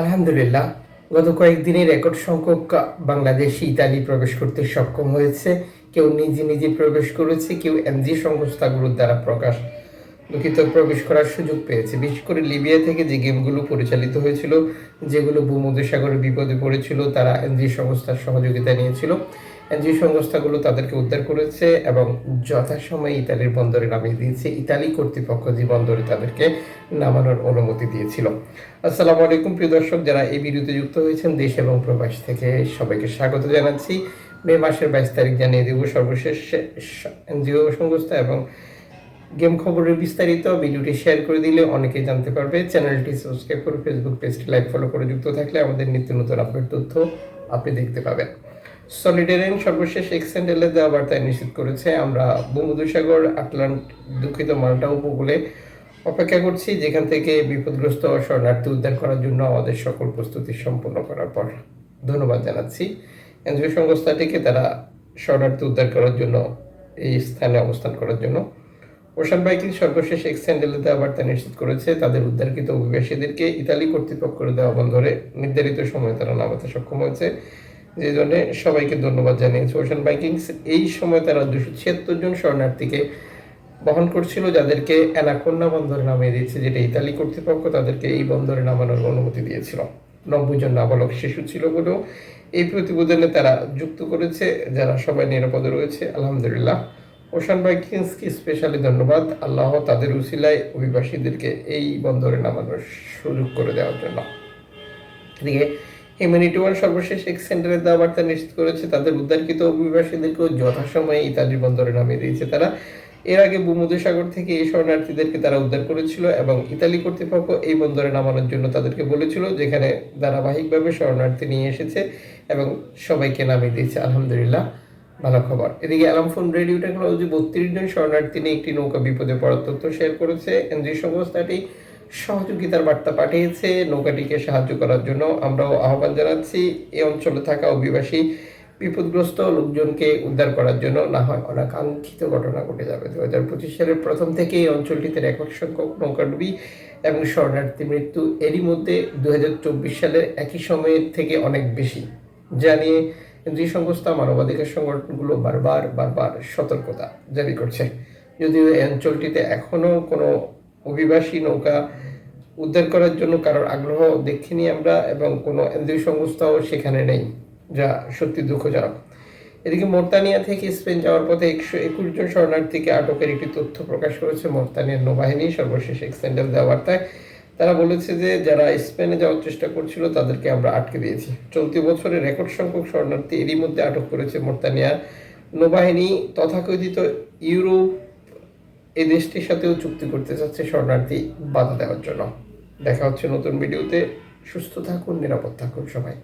আলহামদুলিল্লাহ, গত কয়েকদিনে রেকর্ড সংখ্যক বাংলাদেশি ইতালি প্রবেশ করতে সক্ষম হয়েছে। কেউ নিজে নিজে প্রবেশ করেছে, কেউ এনজি সংস্থাগুলোর দ্বারা প্রকাশ দুঃখিত প্রবেশ করার সুযোগ পেয়েছে। বিশেষ করে লিবিয়া থেকে যে গেমগুলো পরিচালিত হয়েছিল, যেগুলো ভূমধ্যসাগরের বিপদে পড়েছিল, তারা এনজি সংস্থার সহযোগিতা নিয়েছিল। এনজি সংস্থাগুলো তাদেরকে উদ্ধার করেছে এবং যথাসময়ে ইতালির বন্দরে নামিয়ে দিয়েছে। ইতালি কর্তৃপক্ষ যে বন্দরে তাদেরকে নামানোর অনুমতি দিয়েছিল। আসসালামু আলাইকুম, প্রিয় দর্শক, যারা এই ভিডিওতে যুক্ত হয়েছেন, দেশ এবং প্রবাস থেকে সবাইকে স্বাগত জানাচ্ছি। মে মাসের বাইশ তারিখ জানিয়ে দেব সর্বশেষ এনজিও সংস্থা এবং গেম খবরের বিস্তারিত। ভিডিওটি শেয়ার করে দিলে অনেকেই জানতে পারবে। চ্যানেলটি সাবস্ক্রাইব করে ফেসবুক পেজটি লাইক, ফলো করে যুক্ত থাকলে আমাদের নিত্য নতুন আপডেট তথ্য আপনি দেখতে পাবেন। সলিডারিয়ান সর্বশেষ এক্সেন্ডেলে দেওয়া বার্তায় নিশ্চিত করেছে, আমরা ভূমধুসাগর আটলান্ট দুঃখিত মাল্টা উপকূলে অপেক্ষা করছি, যেখান থেকে বিপদগ্রস্ত শরণার্থী উদ্ধার করার জন্য আমাদের সকল প্রস্তুতি সম্পন্ন করার পর। ধন্যবাদ জানাচ্ছি। এনজিও সংস্থাটিকে তারা শরণার্থী উদ্ধার করার জন্য, এই স্থানে অবস্থান করার জন্য। ওশান বাইকিং সর্বশেষ এক্সেন্ডেলে দেওয়া বার্তা নিশ্চিত করেছে, তাদের উদ্ধারকৃত অভিবাসীদেরকে ইতালি কর্তৃপক্ষের দেওয়া বন্দরে নির্ধারিত সময়ে তারা নামাতে সক্ষম হয়েছে। যে জন্য সবাইকে ধন্যবাদ জানিয়েছে ওশান বাইকিংস এই সময় তারা দুশো ছিয়াত্তর জন শরণার্থীকে বহন করছিল, যাদেরকে অ্যানাকোন্না বন্দরে নামিয়ে দিয়েছে, যেটা ইতালি কর্তৃপক্ষ তাদেরকে এই বন্দরে নামানোর অনুমতি দিয়েছিল। নব্বই জন নাবালক শিশু ছিল বলেও এই প্রতিবেদনে তারা যুক্ত করেছে, যারা সবাই নিরাপদে রয়েছে। আলহামদুলিল্লাহ। ওশান বাইকিংসকে স্পেশালি ধন্যবাদ। আল্লাহ তাদের উসিলায় অভিবাসীদেরকে এই বন্দরে নামানোর সুযোগ করে দেওয়ার জন্য। এদিকে হিউম্যানিটি ওয়ান সর্বশেষ এক্স সেন্টারের দেওয়া বার্তা নিশ্চিত করেছে। তাদের উদ্ধারকৃত অভিবাসীদেরকেও যথাসময়ে ইতালির বন্দরে নামিয়ে দিয়েছে তারা। এর আগে ভূমধ্যসাগর থেকে এই শরণার্থীদেরকে তারা উদ্ধার করেছিল এবং ইতালি কর্তৃপক্ষ এই বন্দরে নামানোর জন্য তাদেরকে বলেছিল, যেখানে ধারাবাহিকভাবে শরণার্থী নিয়ে এসেছে এবং সবাইকে নামিয়ে দিয়েছে। আলহামদুলিল্লাহ, ভালো খবর। এদিকে অ্যালামফোন রেডিও টেকনোলজি বত্রিশ জন শরণার্থী নিয়ে একটি নৌকা বিপদে পড়ার তথ্য শেয়ার করেছে এনজি সংস্থাটি। সহযোগিতার বার্তা পাঠিয়েছে, নৌকাটিকে সাহায্য করার জন্য আমরাও আহ্বান জানাচ্ছি এই অঞ্চলে থাকা অভিবাসী বিপদগ্রস্ত লোকজনকে উদ্ধার করার জন্য না হয় অনাকাঙ্ক্ষিত ঘটনা ঘটে যাবে। দু হাজার পঁচিশ সালের প্রথম থেকে এই অঞ্চলটিতে রেকর্ড সংখ্যক নৌকাডুবি এবং শরণার্থী মৃত্যু এরই মধ্যে দু হাজার চব্বিশ সালের একই সময়ের থেকে অনেক বেশি। যা নিয়ে যে সংস্থা মানবাধিকার সংগঠনগুলো বারবার বারবার সতর্কতা জারি করছে। যদিও এই অঞ্চলটিতে এখনও কোনো অভিবাসী নৌকা উদ্ধার করার জন্য কারোর আগ্রহ দেখিনি আমরা এবং কোনো এনজিও সংস্থাও সেখানে নেই, যা সত্যি দুঃখজনক। এদিকে মোরতানিয়া থেকে স্পেন যাওয়ার পথে একশো একুশ জন শরণার্থীকে আটকের একটি তথ্য প্রকাশ করেছে মোরতানিয়ার নৌবাহিনী। সর্বশেষ এক্সেন্ডেল দেওয়া বার্তায় তারা বলেছে যে, যারা স্পেনে যাওয়ার চেষ্টা করছিল, তাদেরকে আমরা আটকে দিয়েছি। চলতি বছরে রেকর্ড সংখ্যক শরণার্থী এরই মধ্যে আটক করেছে মোরতানিয়া নৌবাহিনী। তথাকথিত ইউরোপ এই দেশটির সাথেও চুক্তি করতে চাচ্ছে শরণার্থী বাধা দেওয়ার জন্য। দেখা হচ্ছে নতুন ভিডিওতে। সুস্থ থাকুন, নিরাপদ থাকুন সবাই।